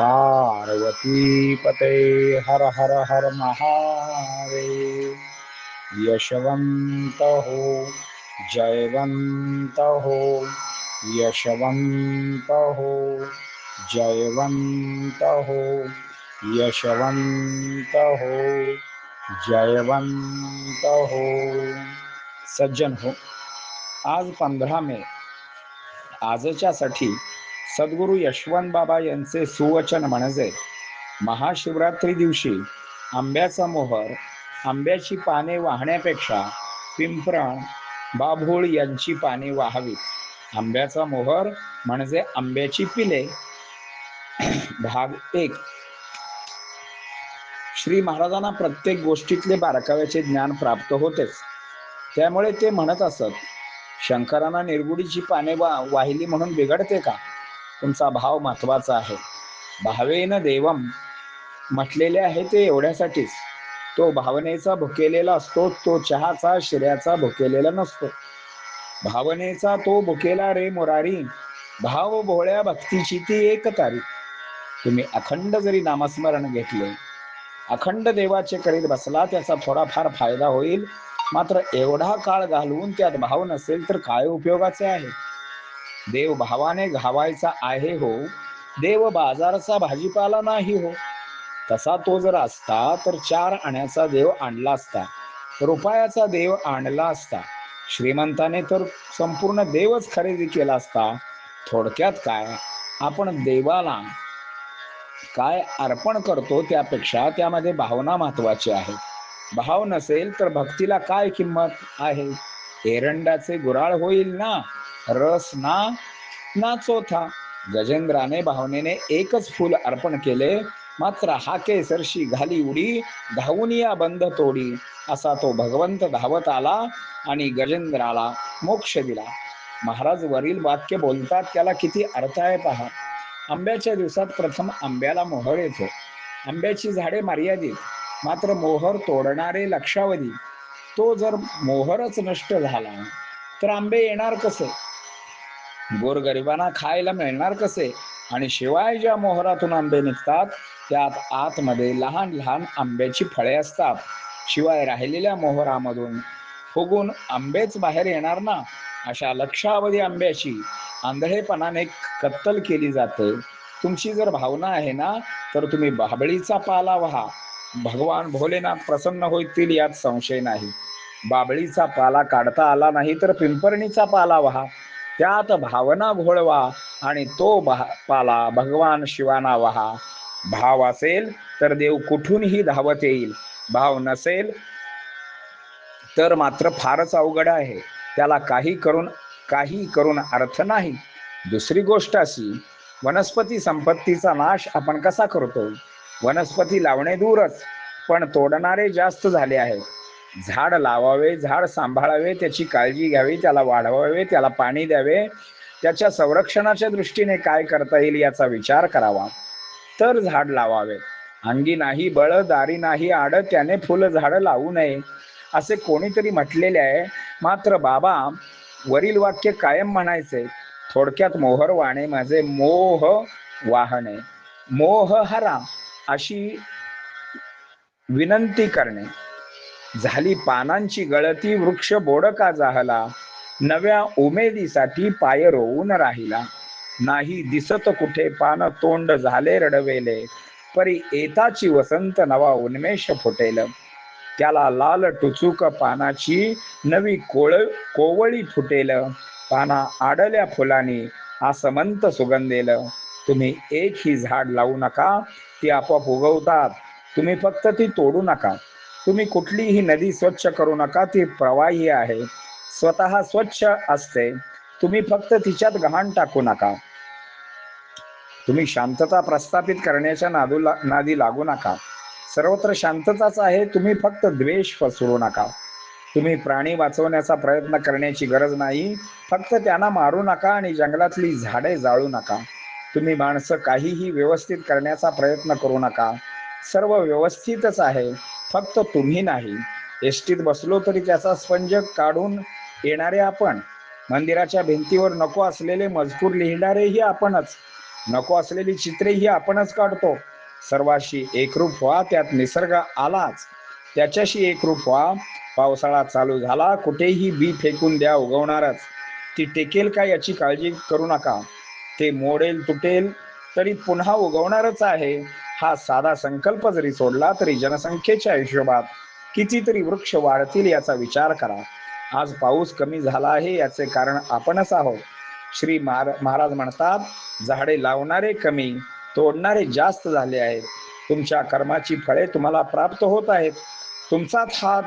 पार्वती पते हर हर हर महारे। यशवंत हो जयवंत हो यशवंत हो जयवंत हो यशवंत हो जयवंत हो। सज्जन हो आज पंधरा मे आजच्यासाठी सद्गुरू यशवंत बाबा यांचे सुवचन म्हणजे महाशिवरात्री दिवशी आंब्याचा मोहर आंब्याची पाने वाहण्यापेक्षा पिंपरण बाभूळ यांची पाने वाहावीत. आंब्याचा मोहर म्हणजे आंब्याची पिले. भाग एक. श्री महाराजांना प्रत्येक गोष्टीतले बारकाव्याचे ज्ञान प्राप्त होतेच. त्यामुळे ते म्हणत असत शंकरांना निर्गुडीची पाने वा वाहिली म्हणून बिघडते का? तुमचा भाव महत्त्वाचा आहे. भावेन देवम म्हटलेले आहे ते एवढ्यासाठीच. तो भावनेचा भुकेलेला असतो तो चहाचा शिऱ्याचा भुकेलेला नसतो. भावनेचा तो भुकेला रे मुरारी भाव भोळ्या भक्तीची ती एक तारी. तुम्ही अखंड जरी नामस्मरण घेतले अखंड देवाचे करीत बसला त्याचा थोडाफार फायदा होईल. मात्र एवढा काळ घालवून त्यात भाव नसेल तर काय उपयोगाचे आहे? देव भावाने घावायचा आहे हो. देव बाजारचा भाजीपाला नाही हो. तसा तो जर असता तर चार आण्याचा देव आणला असता. रुपयाचा देव आणला असता. श्रीमंताने तर संपूर्ण देवच खरेदी केला असता. थोडक्यात काय? आपण देवाला काय अर्पण करतो त्यापेक्षा त्यामध्ये भावना महत्वाची आहे. भाव नसेल तर भक्तीला काय किंमत आहे? एरंडाचे गुराळ होईल ना? रस ना ना चोथा गजेंद्राने भावनेने एकच फूल अर्पण केले. मात्र हाके सरशी घाली उडी धावून या बंध तोडी. असा तो भगवंत धावत आला आणि गजेंद्राला मोक्ष दिला. महाराज वरील वाक्य बोलतात त्याला किती अर्थ आहे. पहा आंब्याच्या दिवसात प्रथम आंब्याला मोहर येतो. आंब्याची झाडे मर्यादित मात्र मोहर तोडणारे लक्षावधी. तो जर मोहरच नष्ट झाला तर आंबे येणार कसे? गोरगरिबांना खायला मिळणार कसे? आणि शिवाय ज्या मोहरातून आंबे निघतात त्यात आतमध्ये लहान लहान आंब्याची फळे असतात. शिवाय राहिलेल्या मोहरामधून फुगून आंबेच बाहेर येणार ना? अशा लक्षावधी आंब्याची आंधळेपणाने कत्तल केली जाते. तुमची जर भावना आहे ना तर तुम्ही बाबळीचा पाला व्हा. भगवान भोलेनाथ प्रसन्न होतील यात संशय नाही. बाबळीचा पाला काढता आला नाही तर पिंपरणीचा पाला व्हा. त्यात भावना घोळवा आणि तो पाला भगवान शिवाना वहा. भाव असेल तर देव कुठूनही धावत येईल. भाव नसेल तर मात्र फारच अवघड आहे. त्याला काही करून काही करून अर्थ नाही. दुसरी गोष्ट अशी वनस्पती संपत्तीचा नाश आपण कसा करतो? वनस्पती लावणे दूरच पण तोडणारे जास्त झाले आहेत. झाड लावावे झाड सांभाळावे त्याची काळजी घ्यावी त्याला वाढवावे त्याला पाणी द्यावे. त्याच्या संरक्षणाच्या दृष्टीने काय करता येईल याचा विचार करावा. तर झाड लावावे. अंगी नाही बळ दारी नाही आड त्याने फुल झाड लावू नये. असे कोणीतरी म्हटलेले आहे. मात्र बाबा वरील वाक्य कायम म्हणायचे थोडक्यात मोहर वाणे माझे मोह वाहणे. मोह हरा अशी विनंती करणे. झाली पानांची गळती वृक्ष बोडका जाहला. नव्या उमेदीसाठी पाय रोवून राहिला. नाही दिसत कुठे पान तोंड झाले रडवेले. परी एताची वसंत नवा उन्मेष फुटेल. त्याला लाल टुचूक पानाची नवी कोळ कोवळी फुटेल. पाना आडल्या फुलांनी आसमंत सुगंधेल. तुम्ही एक ही झाड लावू नका ती आपोआप उगवतात. तुम्ही फक्त ती तोडू नका. तुम्ही कुठलीही नदी स्वच्छ करू नका ती प्रवाही आहे. स्वतः स्वच्छ असते. तुम्ही फक्त तिच्यात घाण टाकू नका. तुम्ही शांतता प्रस्थापित करण्याच्या नादू नादी लागू नका. सर्वत्र शांतताच आहे तुम्ही फक्त द्वेष पसरू नका. तुम्ही प्राणी वाचवण्याचा प्रयत्न करण्याची गरज नाही फक्त त्यांना मारू नका आणि जंगलातली झाडे जाळू नका. तुम्ही माणसं काहीही व्यवस्थित करण्याचा प्रयत्न करू नका. सर्व व्यवस्थितच आहे. फक्त तुम्ही नाही एसटीत बसलो तरी त्याचा स्पंज काढून येणारे आपण. मंदिराच्या भिंतीवर नको असलेले मजकूर लिहिणारेही आपणच. नको असलेली चित्रेही आपणच काढतो. सर्वाशी एकरूप व्हा त्यात निसर्ग आलाच. त्याच्याशी एकरूप व्हा. पावसाळा चालू झाला कुठेही बी फेकून द्या उगवणारच. ती टेकेल का याची काळजी करू नका. ते मोडेल तुटेल तरी पुन्हा उगवणारच आहे. हा साधा संकल्प जरी सोडला तरी जनसंख्येच्या हिशोबात कितीतरी वृक्ष वाढतील याचा विचार करा. आज पाऊस कमी झाला आहे याचे कारण आपणच आहोत. श्री महाराज म्हणतात झाडे लावणारे कमी तोडणारे जास्त झाले आहेत. तुमच्या कर्माची फळे तुम्हाला प्राप्त होत आहेत. तुमचाच हात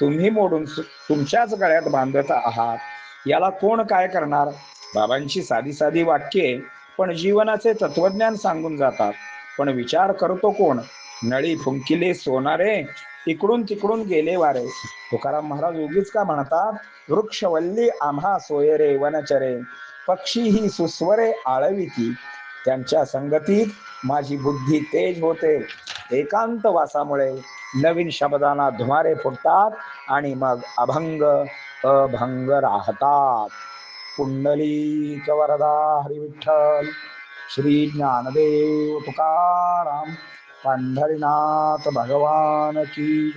तुम्ही मोडून तुमच्याच गळ्यात बांधत आहात. याला कोण काय करणार? बाबांची साधी साधी वाक्ये पण जीवनाचे तत्वज्ञान सांगून जातात. पण विचार करतो कोण? नळी फुंकिले सोनारे इकडून तिकडून गेले वारे. तुकाराम महाराज उगीच का म्हणतात वृक्षवल्ली आम्हा सोयरे वनचरे पक्षी ही सुस्वरे आळविती. त्यांच्या संगतीत माझी बुद्धी तेज होते. एकांत वासामुळे नवीन शब्दांना धुमारे फुटतात आणि मग अभंग अभंग राहतात. पुंडली कवरदा हरिविठ्ठल श्री ज्ञानदेव तुकाराम पंढरीनाथ भगवान की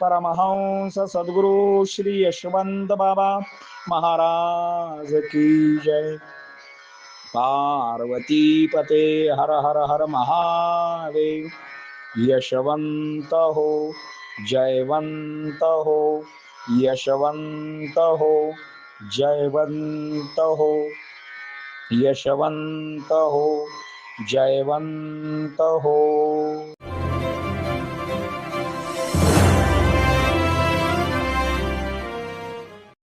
परमहंस सद्गुरु श्री यशवंत बाबा महाराज की जय। पार्वती पते हर हर हर महादेव। यशवंत हो जयवंत हो यशवंत हो जयवंत हो। यशवंत हो जयवंत हो।